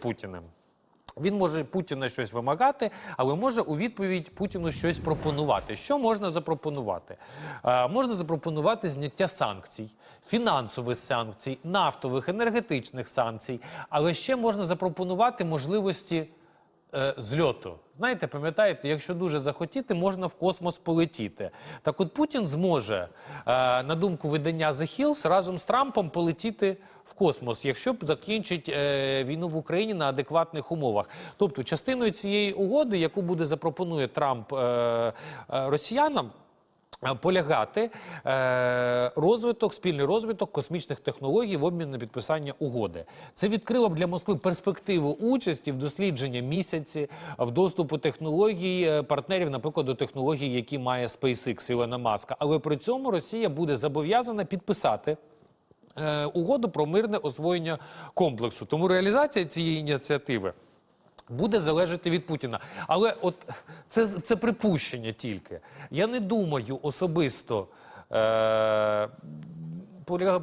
Путіним. Він може Путіна щось вимагати, але може у відповідь Путіну щось пропонувати. Що можна запропонувати? Е, можна запропонувати зняття санкцій, фінансових санкцій, нафтових, енергетичних санкцій, але ще можна запропонувати можливості е, зльоту. Знаєте, пам'ятаєте, якщо дуже захотіти, можна в космос полетіти. Так от Путін зможе, е, на думку видання The Hills, разом з Трампом полетіти в космос, якщо закінчить е, війну в Україні на адекватних умовах. Тобто, частиною цієї угоди, яку буде запропонує Трамп е, росіянам. Е, Полягати е, розвиток, спільний розвиток космічних технологій в обмін на підписання угоди. Це відкрило б для Москви перспективу участі в дослідженні місяці, в доступу технологій е, партнерів, наприклад, до технологій, які має SpaceX Ілона Маска. Але при цьому Росія буде зобов'язана підписати угоду про мирне освоєння комплексу. Тому реалізація цієї ініціативи. Буде залежати від Путіна. Але от це, це припущення тільки. Я не думаю особисто, е,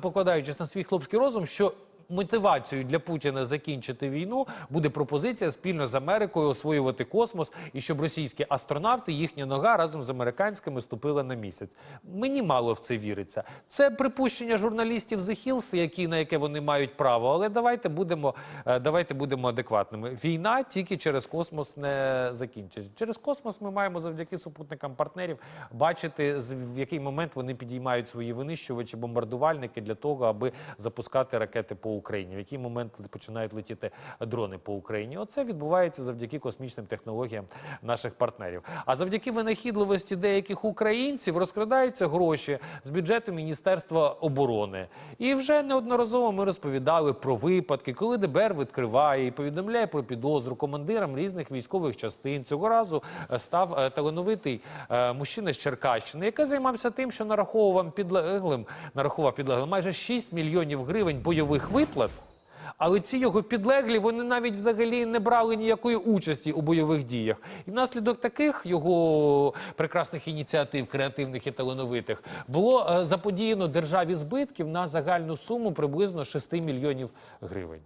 покладаючись на свій хлопський розум, що мотивацією для Путіна закінчити війну буде пропозиція спільно з Америкою освоювати космос і щоб російські астронавти, їхня нога разом з американськими ступила на місяць. Мені мало в це віриться. Це припущення журналістів The Hills, які на яке вони мають право. Але давайте будемо, е, давайте будемо адекватними. Війна тільки через космос не закінчиться. Через космос ми маємо завдяки супутникам партнерів бачити, в який момент вони підіймають свої винищувачі, бомбардувальники для того, аби запускати ракети по Україні. В який момент починають летіти дрони по Україні. Оце відбувається завдяки космічним технологіям наших партнерів. А завдяки винахідливості деяких українців розкрадаються гроші з бюджету Міністерства оборони. І вже неодноразово ми розповідали про випадки, коли ДБР відкриває і повідомляє про підозру командирам різних військових частин. Цього разу е, став е, талановитий е, мужчина з Черкащини, який займався тим, що нараховував підлеглим, нарахував підлеглим майже 6 мільйонів гривень бойових виплат. Але ці його підлеглі вони навіть взагалі не брали ніякої участі у бойових діях. І внаслідок таких його прекрасних ініціатив, креативних і талановитих, було е, заподіяно державі збитків на загальну суму приблизно 6 мільйонів гривень.